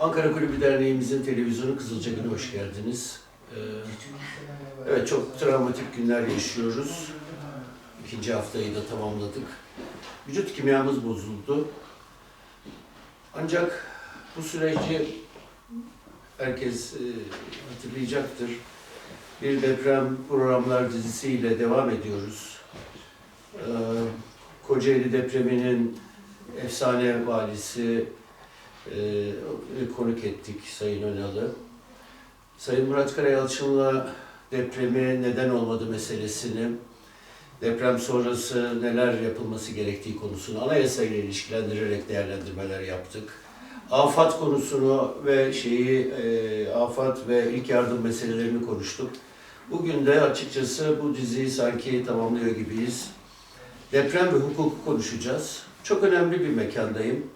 Ankara Kulübü Derneğimizin televizyonu Kızılcagül'e hoş geldiniz. Ee, evet çok travmatik günler yaşıyoruz. İkinci haftayı da tamamladık. Vücut kimyamız bozuldu. Ancak bu süreci herkes e, hatırlayacaktır. Bir deprem programlar dizisiyle devam ediyoruz. Ee, Kocaeli depreminin efsane valisi e, konuk ettik Sayın Önal'ı. Sayın Murat Karayalçın'la depremi neden olmadı meselesini, deprem sonrası neler yapılması gerektiği konusunu anayasayla ilişkilendirerek değerlendirmeler yaptık. Afat konusunu ve şeyi, e, afat ve ilk yardım meselelerini konuştuk. Bugün de açıkçası bu diziyi sanki tamamlıyor gibiyiz. Deprem ve hukuku konuşacağız. Çok önemli bir mekandayım.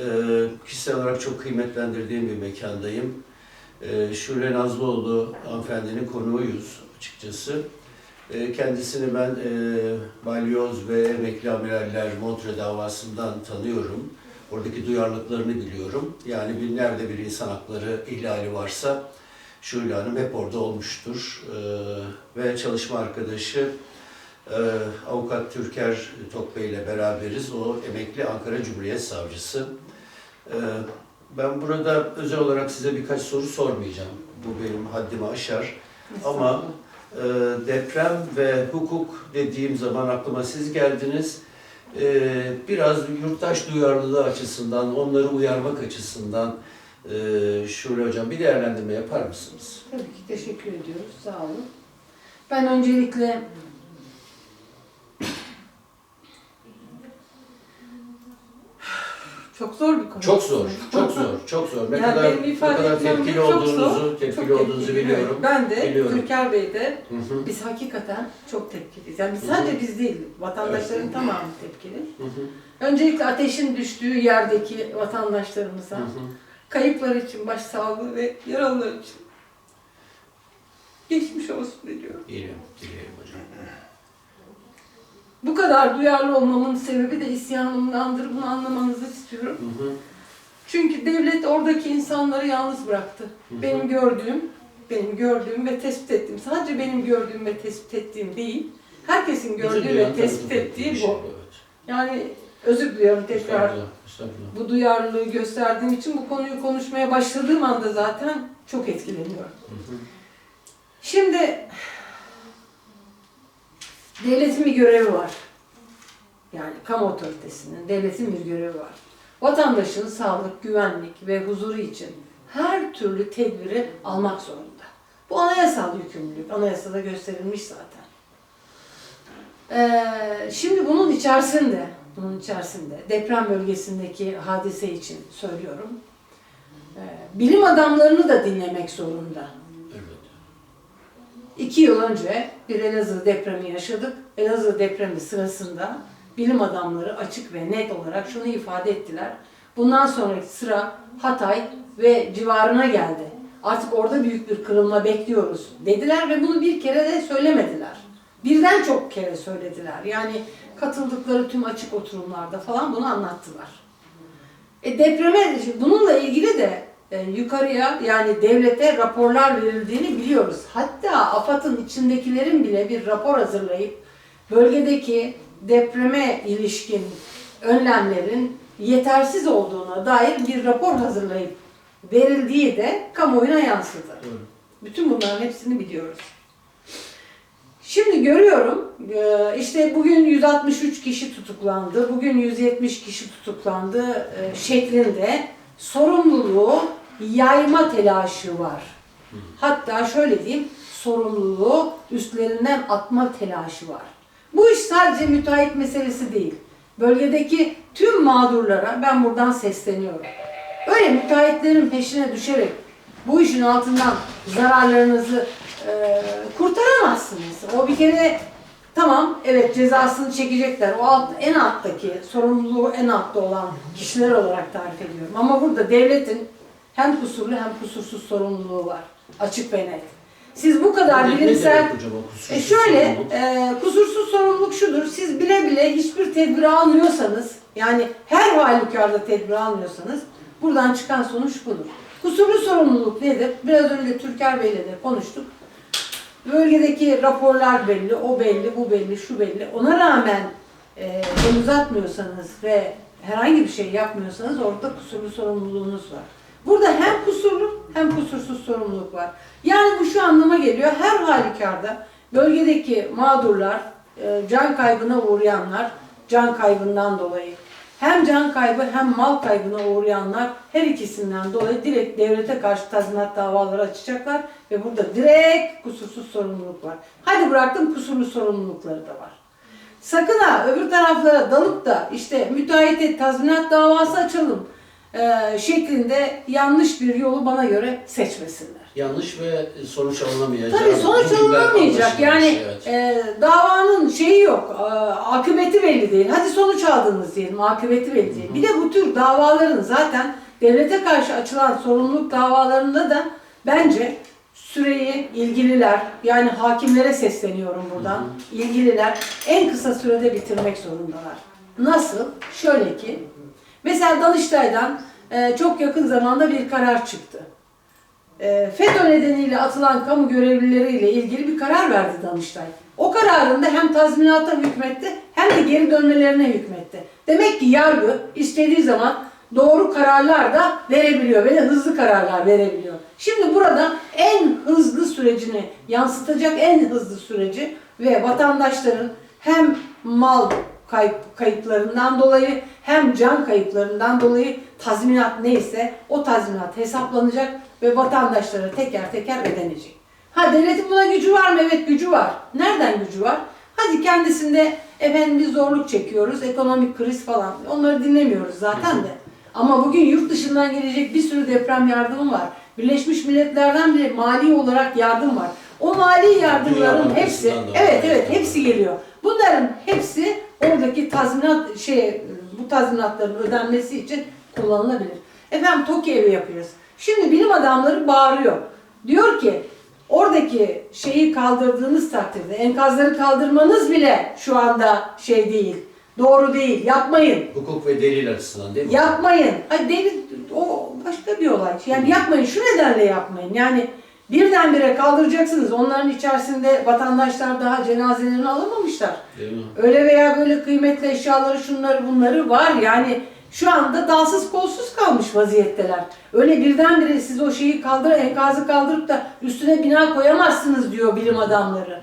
Ee, kişisel olarak çok kıymetlendirdiğim bir mekandayım. Ee, Şule Nazlıoğlu hanımefendinin konuğuyuz açıkçası. Ee, kendisini ben e, Balyoz ve Emekli Amiraller Montre davasından tanıyorum. Oradaki duyarlılıklarını biliyorum. Yani bir nerede bir insan hakları ihlali varsa Şule Hanım hep orada olmuştur. Ee, ve çalışma arkadaşı ee, Avukat Türker Tokbey ile beraberiz. O emekli Ankara Cumhuriyet Savcısı. Ee, ben burada özel olarak size birkaç soru sormayacağım. Bu benim haddimi aşar. Ama e, deprem ve hukuk dediğim zaman aklıma siz geldiniz. Ee, biraz yurttaş duyarlılığı açısından, onları uyarmak açısından e, Şule Hocam bir değerlendirme yapar mısınız? Tabii ki teşekkür ediyoruz. Sağ olun. Ben öncelikle çok zor bir konu. Çok zor, çok zor, çok zor. Ne Yani kadar benim ne ifade kadar etmem tepkili çok olduğunuzu, zor, tepkili Çok olduğunuzu tepkili, biliyorum. evet. Ben de, Biliyorum. Türker Bey de, Hı hı, biz hakikaten çok tepkiliyiz. Yani biz Hı hı. sadece biz değil, vatandaşların tamamı tepkili. hı hı, Öncelikle ateşin düştüğü yerdeki vatandaşlarımıza, hı hı. kayıplar için başsağlığı ve yaralılar için geçmiş olsun diliyorum. Dilerim, dilerim hocam. Bu kadar duyarlı olmamın sebebi de isyanımdandır. Bunu anlamanızı istiyorum. Hı hı, Çünkü devlet oradaki insanları yalnız bıraktı. hı hı. Benim gördüğüm, benim gördüğüm ve tespit ettiğim, sadece benim gördüğüm ve tespit ettiğim değil, herkesin gördüğü ve tespit ettiği bu. şey, evet. Yani özür diliyorum tekrar Estağfurullah, estağfurullah. bu duyarlılığı gösterdiğim için bu konuyu konuşmaya başladığım anda zaten çok etkileniyorum. Hı hı, Şimdi devletin bir görevi var. Yani kamu otoritesinin, devletin bir görevi var. Vatandaşın sağlık, güvenlik ve huzuru için her türlü tedbiri almak zorunda. Bu anayasal yükümlülük. Anayasada gösterilmiş zaten. Ee, şimdi bunun içerisinde, bunun içerisinde deprem bölgesindeki hadise için söylüyorum. Ee, bilim adamlarını da dinlemek zorunda. İki yıl önce bir Elazığ depremi yaşadık. Elazığ depremi sırasında bilim adamları açık ve net olarak şunu ifade ettiler. Bundan sonraki sıra Hatay ve civarına geldi. Artık orada büyük bir kırılma bekliyoruz dediler ve bunu bir kere de söylemediler. Birden çok kere söylediler. Yani katıldıkları tüm açık oturumlarda falan bunu anlattılar. E depreme bununla ilgili de e, yukarıya yani devlete raporlar verildiğini biliyoruz. Hatta AFAD'ın içindekilerin bile bir rapor hazırlayıp bölgedeki depreme ilişkin önlemlerin yetersiz olduğuna dair bir rapor hazırlayıp verildiği de kamuoyuna yansıdı. Bütün bunların hepsini biliyoruz. Şimdi görüyorum e, işte bugün 163 kişi tutuklandı, bugün 170 kişi tutuklandı e, şeklinde sorumluluğu yayma telaşı var. Hatta şöyle diyeyim sorumluluğu üstlerinden atma telaşı var. Bu iş sadece müteahhit meselesi değil. Bölgedeki tüm mağdurlara ben buradan sesleniyorum. Öyle müteahhitlerin peşine düşerek bu işin altından zararlarınızı e, kurtaramazsınız. O bir kere tamam evet cezasını çekecekler. O alt, en alttaki sorumluluğu en altta olan kişiler olarak tarif ediyorum. Ama burada devletin hem kusurlu hem kusursuz sorumluluğu var. Açık ve net. Siz bu kadar Ne- ne bilimsel demek hocam e şöyle, e, kusursuz sorumluluk şudur. Siz bile bile hiçbir tedbir almıyorsanız, yani her halükarda tedbir almıyorsanız, Buradan çıkan sonuç budur. Kusurlu sorumluluk nedir? Biraz önce Türker Bey'le de konuştuk. Bölgedeki raporlar belli, o belli, bu belli, şu belli. Ona rağmen e, el uzatmıyorsanız ve herhangi bir şey yapmıyorsanız orada kusurlu sorumluluğunuz var. Burada hem kusurlu hem kusursuz sorumluluk var. Yani bu şu anlama geliyor. Her halükarda bölgedeki mağdurlar, e, can kaybına uğrayanlar, can kaybından dolayı hem can kaybı hem mal kaybına uğrayanlar her ikisinden dolayı direkt devlete karşı tazminat davaları açacaklar ve burada direkt kusursuz sorumluluk var. Hadi bıraktım kusurlu sorumlulukları da var. Sakın ha öbür taraflara dalıp da işte müteahhite tazminat davası açalım e, şeklinde yanlış bir yolu bana göre seçmesinler. Yanlış ve sonuç alınamayacak. Tabii sonuç alınamayacak. Yani evet. e, davanın şeyi yok, e, akıbeti belli değil. Hadi sonuç aldınız diyelim, akıbeti belli değil. Bir de bu tür davaların zaten devlete karşı açılan sorumluluk davalarında da bence süreyi ilgililer, yani hakimlere sesleniyorum buradan, ilgililer en kısa sürede bitirmek zorundalar. Nasıl? Şöyle ki, mesela Danıştay'dan e, çok yakın zamanda bir karar çıktı. E, FETÖ nedeniyle atılan kamu görevlileriyle ilgili bir karar verdi Danıştay. O kararında hem tazminata hükmetti hem de geri dönmelerine hükmetti. Demek ki yargı istediği zaman doğru kararlar da verebiliyor ve de hızlı kararlar verebiliyor. Şimdi burada en hızlı sürecini yansıtacak en hızlı süreci ve vatandaşların hem mal kayıp, kayıplarından dolayı hem can kayıplarından dolayı tazminat neyse o tazminat hesaplanacak ve vatandaşlara teker teker ödenecek. Ha devletin buna gücü var mı? Evet gücü var. Nereden gücü var? Hadi kendisinde efendim bir zorluk çekiyoruz, ekonomik kriz falan. Onları dinlemiyoruz zaten de. Ama bugün yurt dışından gelecek bir sürü deprem yardımı var. Birleşmiş Milletler'den bile mali olarak yardım var. O mali yardımların hepsi, evet evet hepsi geliyor. Bunların hepsi oradaki tazminat şey bu tazminatların ödenmesi için kullanılabilir. Efendim TOKİ evi yapıyoruz. Şimdi bilim adamları bağırıyor. Diyor ki oradaki şeyi kaldırdığınız takdirde enkazları kaldırmanız bile şu anda şey değil. Doğru değil. Yapmayın. Hukuk ve delil açısından değil mi? Yapmayın. Ay deli, o başka bir olay. Yani yapmayın. Şu nedenle yapmayın. Yani birdenbire kaldıracaksınız. Onların içerisinde vatandaşlar daha cenazelerini alamamışlar. Değil mi? Öyle veya böyle kıymetli eşyaları şunları bunları var. Yani şu anda dalsız kolsuz kalmış vaziyetteler. Öyle birdenbire siz o şeyi kaldır, enkazı kaldırıp da üstüne bina koyamazsınız diyor bilim adamları.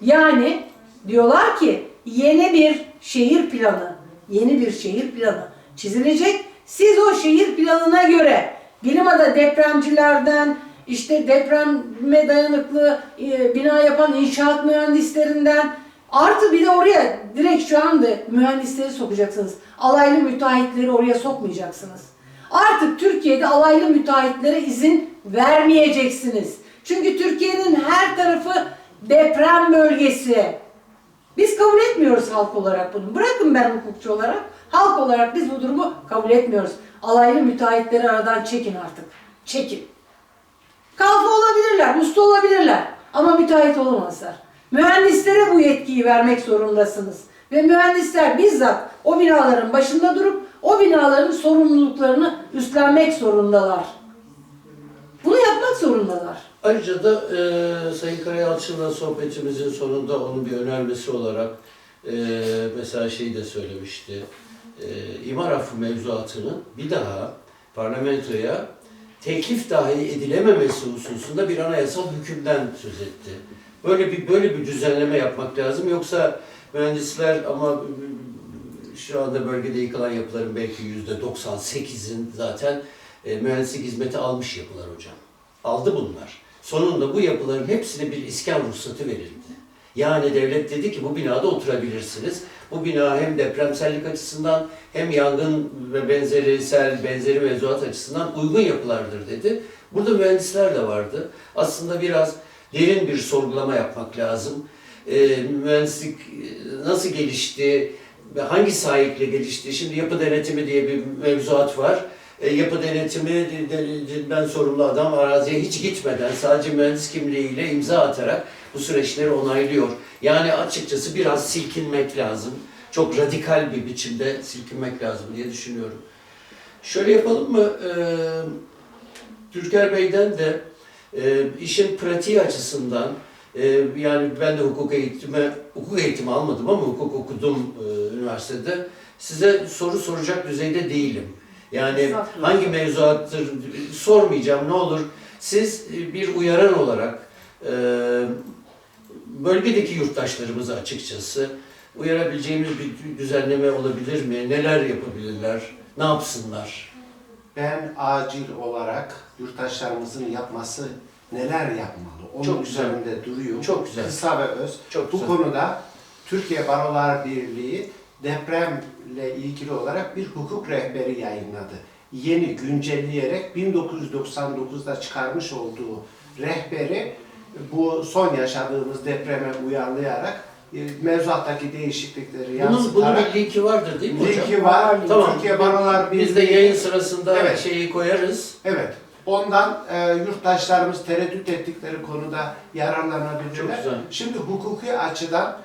Yani diyorlar ki yeni bir şehir planı, yeni bir şehir planı çizilecek. Siz o şehir planına göre bilim adamı depremcilerden, işte depreme dayanıklı e, bina yapan inşaat mühendislerinden artı bir de oraya direkt şu anda mühendisleri sokacaksınız. Alaylı müteahhitleri oraya sokmayacaksınız. Artık Türkiye'de alaylı müteahhitlere izin vermeyeceksiniz. Çünkü Türkiye'nin her tarafı deprem bölgesi. Biz kabul etmiyoruz halk olarak bunu. Bırakın ben hukukçu olarak. Halk olarak biz bu durumu kabul etmiyoruz. Alaylı müteahhitleri aradan çekin artık. Çekin. Kalfa olabilirler, usta olabilirler ama müteahhit olamazlar. Mühendislere bu yetkiyi vermek zorundasınız. Ve mühendisler bizzat o binaların başında durup o binaların sorumluluklarını üstlenmek zorundalar. Bunu yapmak zorundalar. Ayrıca da e, Sayın Karayalçın'la sohbetimizin sonunda onun bir önermesi olarak e, mesela şeyi de söylemişti. E, imar affı mevzuatının bir daha parlamentoya teklif dahi edilememesi hususunda bir anayasal hükümden söz etti. Böyle bir böyle bir düzenleme yapmak lazım. Yoksa mühendisler ama şu anda bölgede yıkılan yapıların belki yüzde 98'in zaten e, mühendislik hizmeti almış yapılar hocam. Aldı bunlar. Sonunda bu yapıların hepsine bir iskan ruhsatı verildi. Yani devlet dedi ki bu binada oturabilirsiniz. Bu bina hem depremsellik açısından hem yangın ve benzeri sel, benzeri mevzuat açısından uygun yapılardır dedi. Burada mühendisler de vardı. Aslında biraz derin bir sorgulama yapmak lazım. Ee, mühendislik e, nasıl gelişti, hangi sahiple gelişti? Şimdi yapı denetimi diye bir mevzuat var. E, yapı denetiminden sorumlu adam araziye hiç gitmeden sadece mühendis kimliğiyle imza atarak bu süreçleri onaylıyor. Yani açıkçası biraz silkinmek lazım. Çok radikal bir biçimde silkinmek lazım diye düşünüyorum. Şöyle yapalım mı? Ee, Türker Bey'den de e, işin pratiği açısından e, yani ben de hukuk eğitimi hukuk eğitimi almadım ama hukuk okudum e, üniversitede. Size soru soracak düzeyde değilim. Yani hangi mevzuattır sormayacağım ne olur. Siz e, bir uyaran olarak e, bölgedeki yurttaşlarımızı açıkçası uyarabileceğimiz bir düzenleme olabilir mi? Neler yapabilirler? Ne yapsınlar? Ben acil olarak yurttaşlarımızın yapması neler yapmalı? Onun Çok güzel. üzerinde duruyor. Çok güzel. Kısa ve öz. Çok Bu güzel. konuda Türkiye Barolar Birliği depremle ilgili olarak bir hukuk rehberi yayınladı. Yeni güncelleyerek 1999'da çıkarmış olduğu rehberi bu son yaşadığımız depreme uyarlayarak e, mevzuattaki değişiklikleri Bunun, yansıtarak bunun bir linki vardır değil mi hocam? linki var. Tamam. Türkiye Barolar Birliği Biz de yayın sırasında Evet. şeyi koyarız. Evet. Ondan e, yurttaşlarımız tereddüt ettikleri konuda yararlanabilirler. Şimdi hukuki açıdan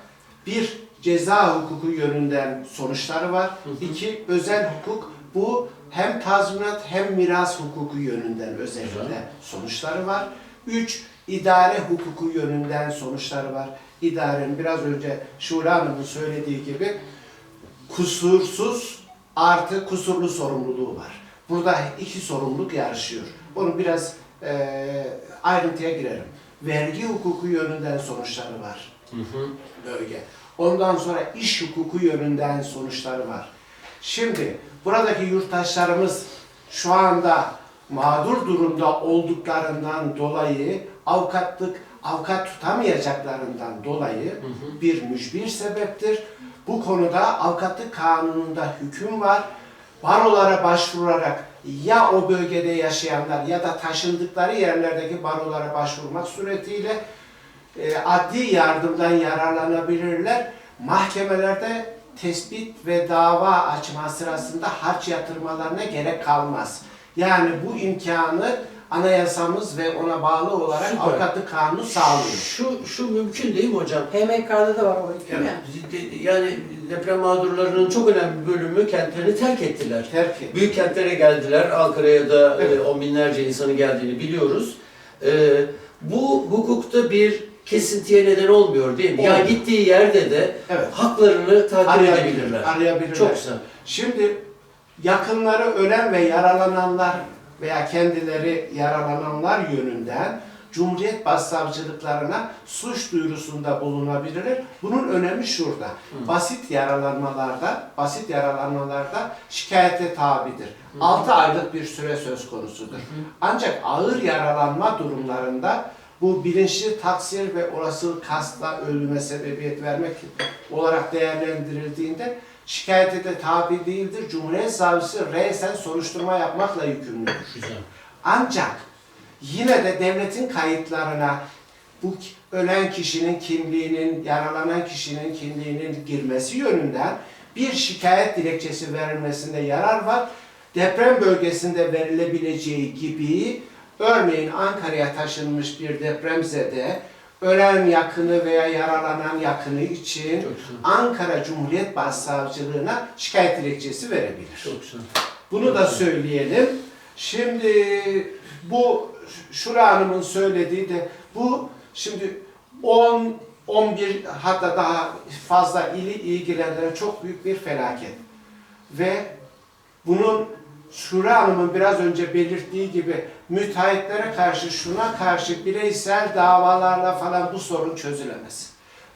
bir ceza hukuku yönünden sonuçları var. Hı hı. İki özel hukuk bu hem tazminat hem miras hukuku yönünden özellikle Güzel. sonuçları var. Üç idare hukuku yönünden sonuçları var. İdarenin biraz önce Şura Hanım'ın söylediği gibi kusursuz artı kusurlu sorumluluğu var. Burada iki sorumluluk yarışıyor. Onu biraz eee, ayrıntıya girelim. Vergi hukuku yönünden sonuçları var Hı hı. bölge. Ondan sonra iş hukuku yönünden sonuçları var. Şimdi buradaki yurttaşlarımız şu anda mağdur durumda olduklarından dolayı avukatlık avukat tutamayacaklarından dolayı hı. bir mücbir sebeptir. Bu konuda avukatlık kanununda hüküm var. Barolara başvurarak ya o bölgede yaşayanlar ya da taşındıkları yerlerdeki barolara başvurmak suretiyle e, adli yardımdan yararlanabilirler. Mahkemelerde tespit ve dava açma sırasında harç yatırmalarına gerek kalmaz. Yani bu imkanı anayasamız ve ona bağlı olarak Süper. avukatlık kanunu sağlıyor. Şu, şu mümkün değil mi hocam? HMK'da da var o hüküm ya. Yani deprem mağdurlarının çok önemli bir bölümü kentlerini terk ettiler. Terk et. Büyük kentlere geldiler. Ankara'ya da e, Evet. on binlerce insanın geldiğini biliyoruz. E, bu hukukta bir kesintiye neden olmuyor değil mi? Ya Olmuyor. gittiği yerde de Evet. haklarını takip edebilirler. arayabilirler. Çok güzel. Şimdi yakınları ölen ve yaralananlar veya kendileri yaralananlar yönünden Cumhuriyet Başsavcılıklarına suç duyurusunda bulunabilirler. Bunun önemi şurada. Basit yaralanmalarda, basit yaralanmalarda şikayete tabidir. 6 aylık bir süre söz konusudur. Ancak ağır yaralanma durumlarında bu bilinçli taksir ve olasılık kastla ölüme sebebiyet vermek olarak değerlendirildiğinde şikayete de tabi değildir. Cumhuriyet Savcısı reysen soruşturma yapmakla yükümlüdür. Güzel. Ancak yine de devletin kayıtlarına bu ölen kişinin kimliğinin, yaralanan kişinin kimliğinin girmesi yönünden bir şikayet dilekçesi verilmesinde yarar var. Deprem bölgesinde verilebileceği gibi örneğin Ankara'ya taşınmış bir depremzede ölen yakını veya yaralanan yakını için. Ankara Cumhuriyet Başsavcılığına şikayet dilekçesi verebilir. Çok güzel. Bunu da söyleyelim. Şimdi bu Şura Hanım'ın söylediği de bu şimdi 10 11 hatta daha fazla ili ilgilendiren çok büyük bir felaket. Ve bunun Şura Hanım'ın biraz önce belirttiği gibi müteahhitlere karşı şuna karşı bireysel davalarla falan bu sorun çözülemez.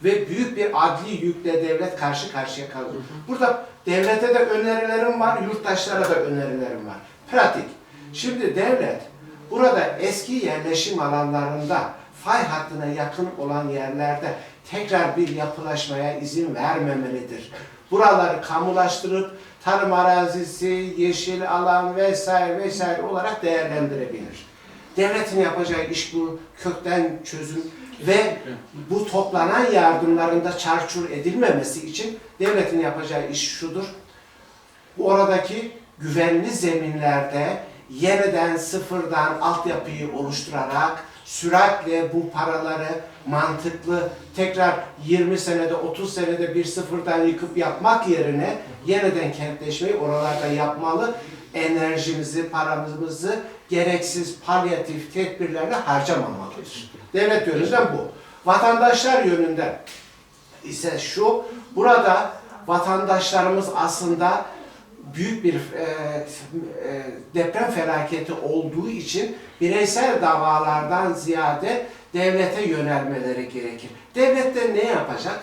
Ve büyük bir adli yükle devlet karşı karşıya kalır. Burada devlete de önerilerim var, yurttaşlara da önerilerim var. Pratik. Şimdi devlet burada eski yerleşim alanlarında fay hattına yakın olan yerlerde tekrar bir yapılaşmaya izin vermemelidir. Buraları kamulaştırıp tarım arazisi, yeşil alan vesaire vesaire olarak değerlendirebilir. Devletin yapacağı iş bu kökten çözüm ve bu toplanan yardımlarında çarçur edilmemesi için devletin yapacağı iş şudur. Oradaki güvenli zeminlerde yeniden sıfırdan altyapıyı oluşturarak süratle bu paraları mantıklı tekrar 20 senede 30 senede bir sıfırdan yıkıp yapmak yerine yeniden kentleşmeyi oralarda yapmalı. enerjimizi, paramızı gereksiz palyatif tedbirlerle harcamamalıdır. Devlet yönünden bu. Vatandaşlar yönünden ise şu, burada vatandaşlarımız aslında büyük bir e, e, deprem felaketi olduğu için bireysel davalardan ziyade devlete yönelmeleri gerekir. Devlet de ne yapacak?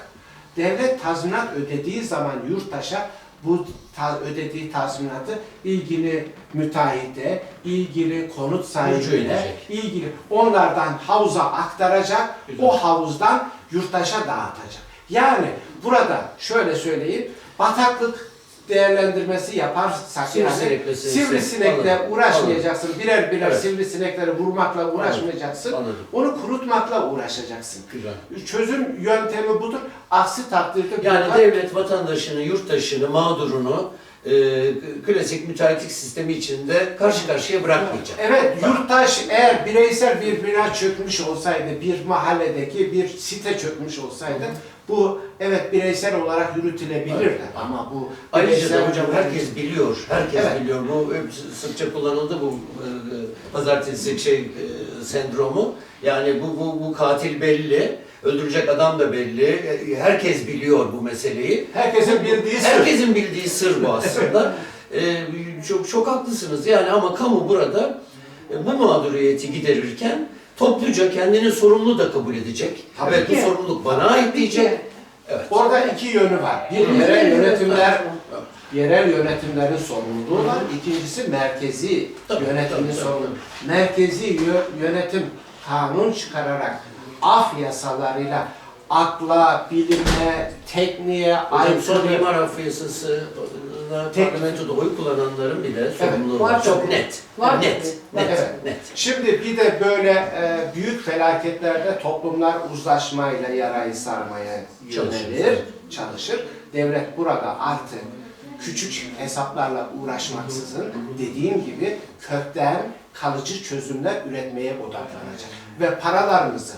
Devlet tazminat ödediği zaman yurttaşa bu ta- ödediği tazminatı ilgili müteahhite, ilgili konut sahibine, ilgili onlardan havuza aktaracak, Güzel. o havuzdan yurttaşa dağıtacak. Yani burada şöyle söyleyeyim, bataklık değerlendirmesi yaparsak yani Sivrisinekle sivrisinek- sivrisinekle Anladım, uğraşmayacaksın. Birer birer Evet. sivrisinekleri vurmakla uğraşmayacaksın. Anladım. Onu kurutmakla uğraşacaksın. Güzel. Çözüm yöntemi budur. Aksi takdirde Yani bunlar- devlet vatandaşını, yurttaşını, mağdurunu e, klasik müteahhitlik sistemi içinde karşı karşıya bırakmayacak. Evet, yurttaş eğer bireysel bir bina çökmüş olsaydı, bir mahalledeki bir site çökmüş olsaydı, bu evet bireysel olarak yürütülebilirdi. Evet. Ama bu Ayrıca da hocam herkes biliyor, herkes Evet. biliyor. Bu hep sıkça kullanıldı bu e, pazartesi şey e, sendromu. Yani bu, bu, bu katil belli, öldürecek adam da belli. E, Herkes biliyor bu meseleyi. herkesin bildiği sır. Herkesin bildiği sır bu aslında. Ee, çok çok haklısınız yani ama kamu burada e, bu mağduriyeti giderirken topluca kendini sorumlu da kabul edecek. Tabii evet bu sorumluluk bana ait diyecek. Evet. Orada iki yönü var. Bir yerel yönetimler, yerel yönetimlerin sorumluluğu var. İkincisi merkezi Tabii, yönetimin tabii, sorumluluğu. Merkezi yö- yönetim kanun çıkararak af yasalarıyla akla, bilime, tekniğe Hocam son aykırı imar affı yasası Tek- parlamentoda oy kullananların bile sorumluluğu var var. Çok tabii. net. Var net. tabii. Net. Evet. Net. Şimdi bir de böyle e, büyük felaketlerde toplumlar uzlaşmayla yarayı sarmaya yönelir, çalışır. Devlet burada artık küçük hesaplarla uğraşmaksızın dediğim gibi kökten kalıcı çözümler üretmeye odaklanacak. Ve paralarımızı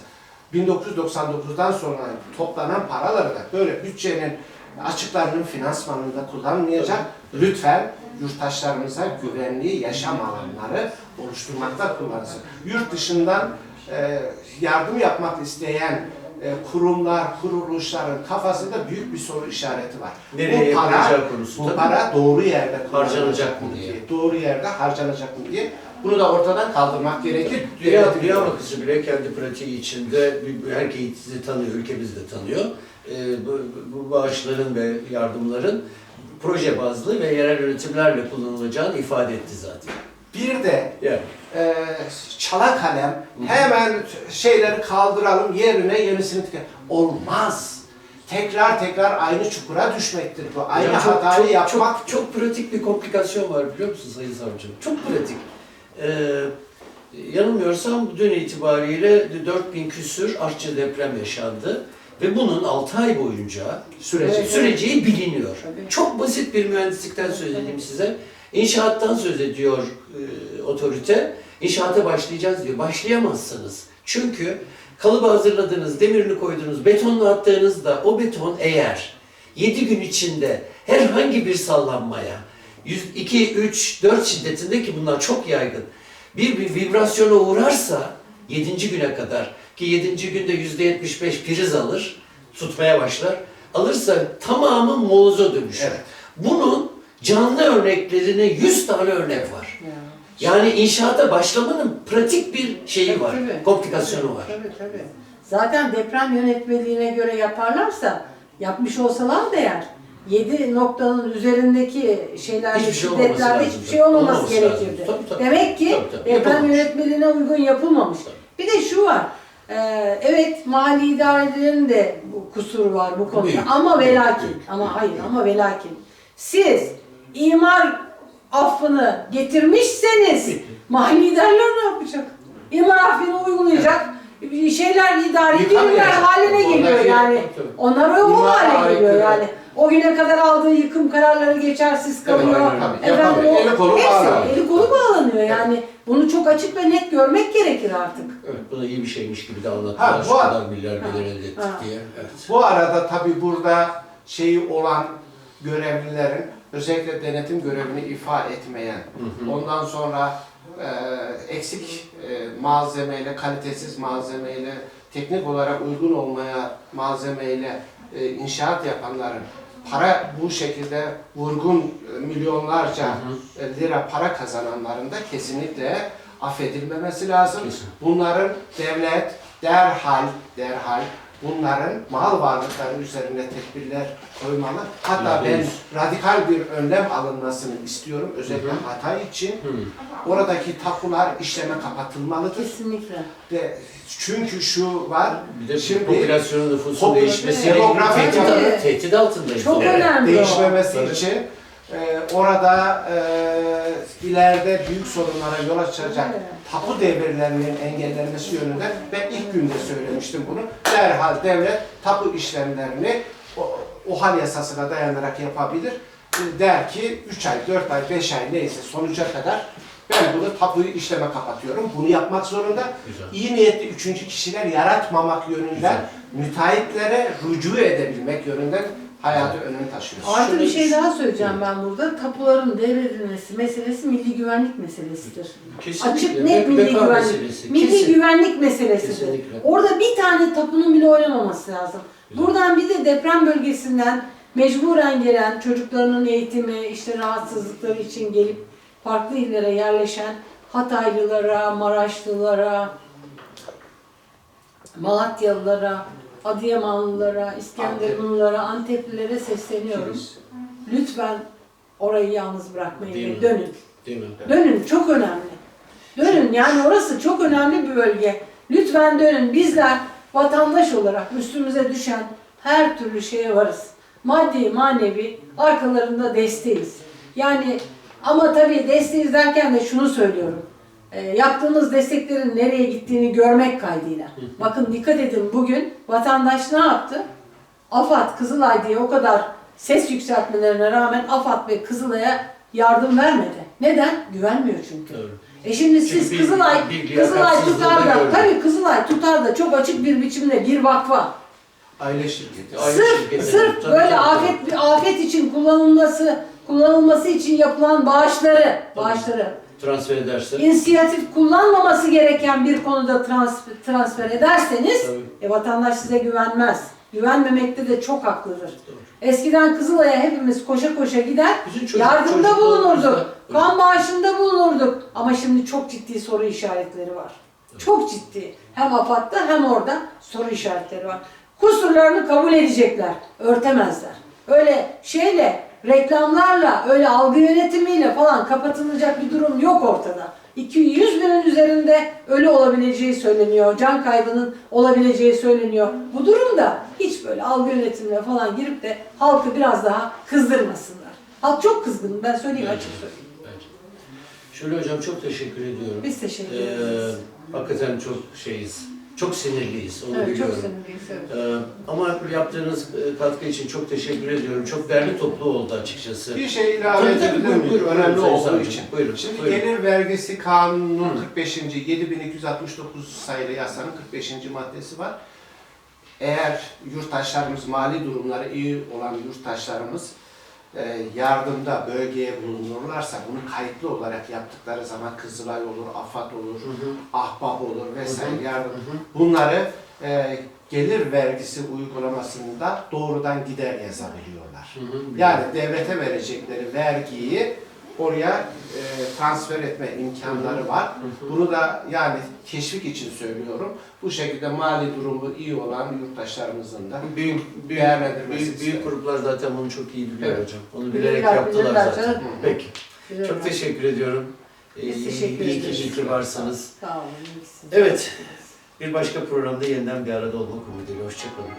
1999'dan sonra toplanan paraları da böyle bütçenin açıklarının finansmanında kullanmayacak. Lütfen yurttaşlarımıza güvenli yaşam alanları oluşturmakta kullansın. Yurt dışından e, yardım yapmak isteyen e, kurumlar, kuruluşların kafasında büyük bir soru işareti var. Nereye bu para, konusu bu para doğru yerde Harcanacak mı diye. Doğru yerde harcanacak mı diye. Bunu da ortadan kaldırmak gerekir. Dünya, Dünya. Bankası bile kendi pratiği içinde herkesi tanıyor, ülkemiz de tanıyor. Ee, bu, bu bağışların ve yardımların proje bazlı ve yerel yönetimlerle kullanılacağını ifade etti zaten. Bir de Yani e, çala kalem hemen şeyleri kaldıralım yerine yenisini tıkayalım. Olmaz. Tekrar tekrar aynı çukura düşmektir bu. Aynı Yani çok, hatayı çok, yapmak. Çok, çok pratik bir komplikasyon var biliyor musun Sayın Savcım? Çok pratik. Ee, yanılmıyorsam dün itibariyle 4000 küsür artçı deprem yaşandı. Ve bunun 6 ay boyunca süreci. Evet. süreci biliniyor. Tabii. Çok basit bir mühendislikten söz edeyim size. İnşaattan söz ediyor e, otorite. İnşaata başlayacağız diyor. Başlayamazsınız. Çünkü kalıbı hazırladınız, demirini koydunuz, betonla attığınızda o beton eğer 7 gün içinde herhangi bir sallanmaya 2, 3, 4 şiddetinde ki bunlar çok yaygın bir, bir vibrasyona uğrarsa 7. güne kadar ki 7. günde %75 priz alır, tutmaya başlar. Alırsa tamamı moloza dönüşür. Evet. Bunun canlı örneklerine 100 tane örnek var. Yani inşaata başlamanın pratik bir şeyi Tabii, var, tabii. komplikasyonu var. Tabii tabii. Zaten deprem yönetmeliğine göre yaparlarsa, yapmış olsalar da eğer 7 noktanın üzerindeki şeylerde, Hiçbir şey olmaması şiddetlerde lazım. hiçbir şey olmaması gerekirdi. Tabii, tabii. Demek ki Tabii, tabii. deprem Yapılmamış. yönetmeliğine uygun yapılmamış. Tabii. Bir de şu var, e, evet mali idarelerin de bu kusuru var bu konuda Büyük. ama ve lakin, Büyük. ama hayır ama ve lakin siz imar affını getirmişseniz mali idareler ne yapacak? İmar affını uygulayacak şeyler idari Yıkamayacak. birimler haline geliyor yani. Tabii, tabii. Onlar o hale geliyor yani. O güne kadar aldığı yıkım kararları geçersiz kalıyor. aynen, tabii. Efendim Yapamıyor. o Eli kolu hepsi bağlı. eli kolu bağlanıyor yani. Bunu çok açık ve net görmek gerekir artık. Evet, bu da iyi bir şeymiş gibi de anlattılar. Ha, Şu bu- kadar milyar gelir elde ettik Ha. diye. Evet. Bu arada tabii burada şeyi olan görevlilerin özellikle denetim görevini ifa etmeyen, Hı hı. ondan sonra e, eksik e, malzemeyle, kalitesiz malzemeyle, teknik olarak uygun olmaya malzemeyle e, inşaat yapanların para bu şekilde vurgun e, milyonlarca Hı e, lira para kazananların da kesinlikle affedilmemesi lazım. Kesin. Bunların devlet derhal derhal bunların mal varlıkları üzerine tedbirler koymalı. Hatta ben radikal bir önlem alınmasını istiyorum özellikle Hı hı. Hatay için. Hı. Oradaki tapular işleme kapatılmalıdır. Kesinlikle. Ve çünkü şu var, Bir de Şimdi- popülasyonun nüfusun Demografik tehdit, tehdit altındayız. Çok Evet. önemli değişmemesi için e, orada e, ileride büyük sorunlara yol açacak tapu devirlerinin engellenmesi yönünde ben ilk günde söylemiştim bunu. Derhal devlet tapu işlemlerini o, OHAL yasasına dayanarak yapabilir. E, Der ki 3 ay, 4 ay, 5 ay neyse sonuca kadar ben bunu tapuyu işleme kapatıyorum. Bunu yapmak zorunda. Güzel. İyi niyetli üçüncü kişiler yaratmamak yönünden Güzel. müteahhitlere rücu edebilmek yönünden hayatı önem taşıyoruz. Artı bir şey daha söyleyeceğim ben burada. Tapuların devredilmesi meselesi milli güvenlik meselesidir. Kesinlikle. Açık net milli güvenlik. meselesi. Milli Kesin. güvenlik meselesidir. Kesinlikle. Orada bir tane tapunun bile oynamaması lazım. Güzel. Buradan bir de deprem bölgesinden mecburen gelen çocuklarının eğitimi, işte rahatsızlıkları için gelip farklı illere yerleşen Hataylılara, Maraşlılara, Malatyalılara, Adıyamanlılara, İskenderunlulara, Anteplilere sesleniyorum. Lütfen orayı yalnız bırakmayın Değil ve mi? dönün. Değil mi? Dönün çok önemli. Dönün yani orası çok önemli bir bölge. Lütfen dönün. Bizler vatandaş olarak üstümüze düşen her türlü şeye varız. Maddi, manevi arkalarında desteğiz. Yani ama tabii desteğiz derken de şunu söylüyorum. E, yaptığımız desteklerin nereye gittiğini görmek kaydıyla. Bakın dikkat edin bugün vatandaş ne yaptı? AFAD, Kızılay diye o kadar ses yükseltmelerine rağmen AFAD ve Kızılay'a yardım vermedi. Neden? Güvenmiyor çünkü. Doğru. E şimdi siz Kızılay, bir Kızılay tutar da tabii Kızılay tutar da çok açık bir biçimde bir vakfa. Aile şirketi. Aynı Sırf, şirkete- sırf tabii, böyle tabii, afet bir afet için kullanılması kullanılması için yapılan bağışları, bağışları Transfer ederse. inisiyatif kullanmaması gereken bir konuda transfer, transfer ederseniz Tabii. e, vatandaş size güvenmez. Güvenmemekte de çok haklıdır. Doğru. Eskiden Kızılay'a hepimiz koşa koşa gider, Bizim çocuk- yardımda bulunurduk, kan bağışında bulunurduk. Ama şimdi çok ciddi soru işaretleri var. Çok ciddi. Hem AFAD'da hem orada soru işaretleri var. Kusurlarını kabul edecekler, örtemezler. Öyle şeyle, reklamlarla, öyle algı yönetimiyle falan kapatılacak bir durum yok ortada. 200 binin üzerinde ölü olabileceği söyleniyor, can kaybının olabileceği söyleniyor. Bu durumda hiç böyle algı yönetimine falan girip de halkı biraz daha kızdırmasınlar. Halk çok kızgın, ben söyleyeyim Bence. açık söyleyeyim. Bence. Şöyle hocam çok teşekkür ediyorum. Biz teşekkür Ee, ederiz. hakikaten çok şeyiz. Çok sinirliyiz. Onu Evet, çok biliyorum. sinirliyiz. evet. Ee, ama yaptığınız e, katkı için çok teşekkür ediyorum. Çok değerli toplu oldu açıkçası. Bir şey ilave Tabii, edebilir miyim? buyurun, Önemli buyurun, olduğu için. Savcım. Buyurun, Şimdi buyurun. gelir vergisi kanunun 45. 7269 sayılı yasanın 45. maddesi var. Eğer yurttaşlarımız mali durumları iyi olan yurttaşlarımız yardımda bölgeye bulunurlarsa bunu kayıtlı olarak yaptıkları zaman Kızılay olur, AFAD olur, Hı hı. ahbap olur vesaire Hı hı. yardım. Hı hı. Bunları e, gelir vergisi uygulamasında doğrudan gider yazabiliyorlar. Hı hı. Yani devlete verecekleri vergiyi oraya e, transfer etme imkanları var. Bunu da yani teşvik için söylüyorum. Bu şekilde mali durumu iyi olan yurttaşlarımızın da Büyük, büyük, Değerlendirmesi büyük, büyük isterim. gruplar zaten bunu çok iyi biliyor Evet. hocam. Onu bilerek Bilirler, yaptılar bilirler zaten. canım. Peki. Güzel Çok teşekkür ediyorum. Biz İyi- teşekkür iyi ki- ederiz. iyi ki varsınız. Sağ olun. iyisiniz. Evet. Bir başka programda yeniden bir arada olmak umuduyla. Hoşçakalın.